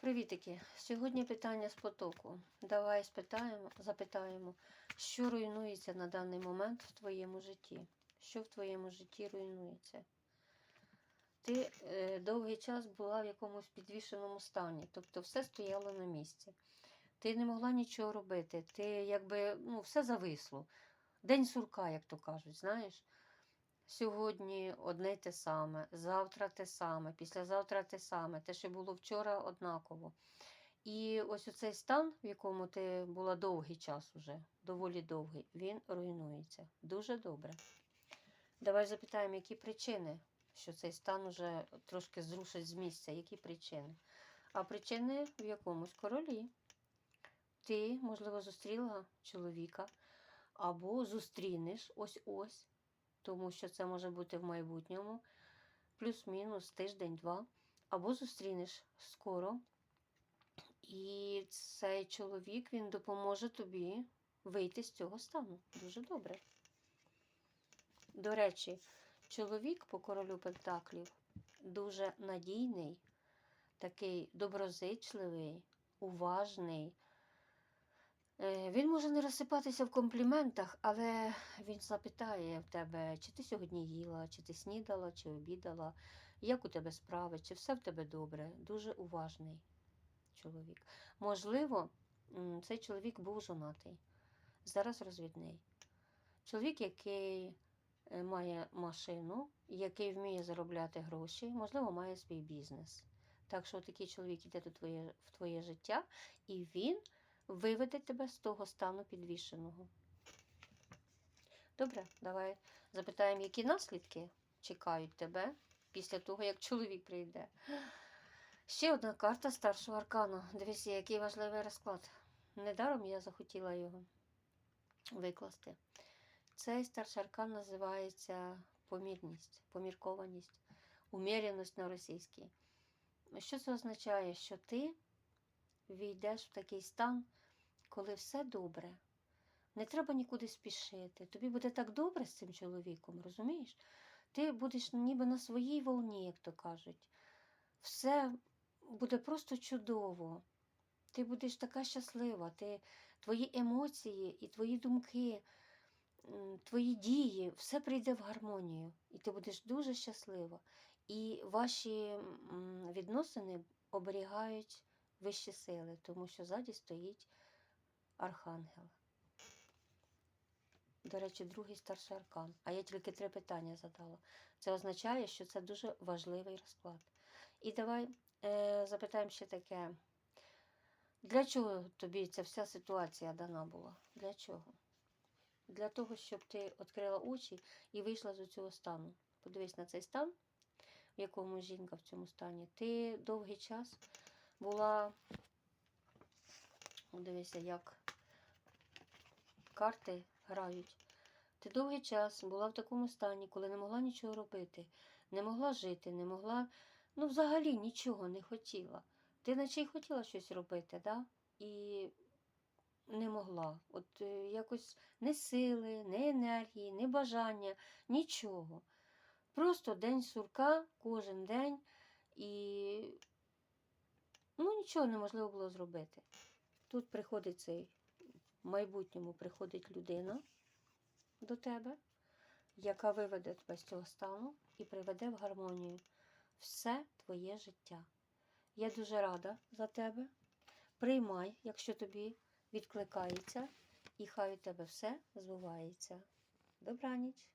Привітики! Сьогодні питання з потоку. Давай спитаємо, запитаємо, що руйнується на даний момент в твоєму житті? Що в твоєму житті руйнується? Ти е, довгий час була в якомусь підвішеному стані, тобто все стояло на місці. Ти не могла нічого робити, ти якби ну, все зависло. День сурка, як то кажуть, знаєш. Сьогодні одне те саме, завтра те саме, післязавтра те саме, те, що було вчора, однаково. І ось оцей стан, в якому ти була довгий час уже, доволі довгий, він руйнується. Дуже добре. Давай запитаємо, які причини, що цей стан уже трошки зрушить з місця, які причини. А причини в якомусь королі. Ти, можливо, зустріла чоловіка або зустрінеш ось-ось тому що це може бути в майбутньому, плюс-мінус тиждень-два, або зустрінеш скоро. І цей чоловік він допоможе тобі вийти з цього стану. Дуже добре. До речі, чоловік по королю Пентаклів дуже надійний, такий доброзичливий, уважний. Е, Він може не розсипатися в компліментах, але він запитає в тебе, чи ти сьогодні їла, чи ти снідала, чи обідала, як у тебе справи, чи все в тебе добре. Дуже уважний чоловік. Можливо, цей чоловік був жонатий, зараз розвідний. Чоловік, який е, має машину, який вміє заробляти гроші, можливо, має свій бізнес. Так що такий чоловік іде до твоє, в твоє життя, і він виведе тебе з того стану підвішеного. Добре, давай запитаємо, які наслідки чекають тебе після того, як чоловік прийде. Ще одна карта старшого аркану. Дивіться, який важливий розклад. Недаром я захотіла його викласти. Цей старший аркан називається помірність, поміркованість, уміряність на російській. Що це означає? Що ти війдеш в такий стан, коли все добре. Не треба нікуди спішити. Тобі буде так добре з цим чоловіком, розумієш? Ти будеш ніби на своїй волні, як то кажуть. Все буде просто чудово. Ти будеш така щаслива, ти, твої емоції і твої думки, твої дії, все прийде в гармонію. І ти будеш дуже щаслива. І ваші відносини оберігають вищі сили, тому що ззаді стоїть архангел. До речі, другий старший аркан. А я тільки три питання задала. Це означає, що це дуже важливий розклад. І давай е, запитаємо ще таке. Для чого тобі ця вся ситуація дана була? Для чого? Для того, щоб ти відкрила очі і вийшла з цього стану. Подивись на цей стан, в якому жінка в цьому стані. Ти довгий час була, дивися, як карти грають. Ти довгий час була в такому стані, коли не могла нічого робити, не могла жити, не могла, ну, взагалі нічого не хотіла. Ти наче й хотіла щось робити, да? і не могла. От е, якось не сили, не енергії, не бажання, нічого. Просто день сурка кожен день, і ну, нічого неможливо було зробити. Тут приходить цей, в майбутньому приходить людина до тебе, яка виведе тебе з цього стану і приведе в гармонію все твоє життя. Я дуже рада за тебе. Приймай, якщо тобі відкликається, і хай у тебе все збувається. Добраніч!